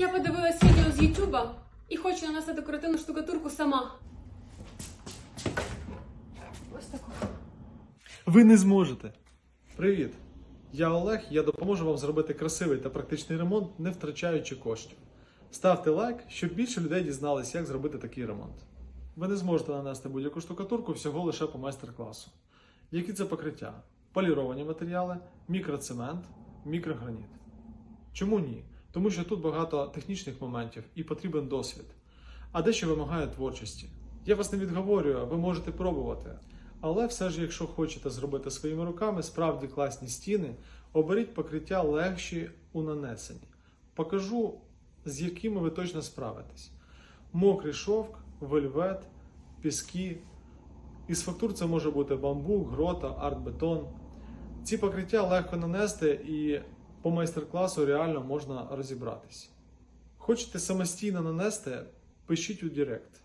Я подивилась відео з Ютуба і хочу нанести декоративну штукатурку сама. Ось таку. Ви не зможете. Привіт! Я Олег, я допоможу вам зробити красивий та практичний ремонт, не втрачаючи коштів. Ставте лайк, щоб більше людей дізналися, як зробити такий ремонт. Ви не зможете нанести будь-яку штукатурку всього лише по майстер-класу. Які це покриття? Поліровані матеріали, мікроцемент, мікрограніт. Чому ні? Тому що тут багато технічних моментів і потрібен досвід. А дещо вимагає творчості. Я вас не відговорюю, ви можете пробувати. Але все ж, якщо хочете зробити своїми руками справді класні стіни, оберіть покриття легші у нанесенні. Покажу, з якими ви точно справитесь. Мокрий шовк, вельвет, піски. Із фактур це може бути бамбук, грота, артбетон. Ці покриття легко нанести і по майстер-класу реально можна розібратись. Хочете самостійно нанести? Пишіть у Директ.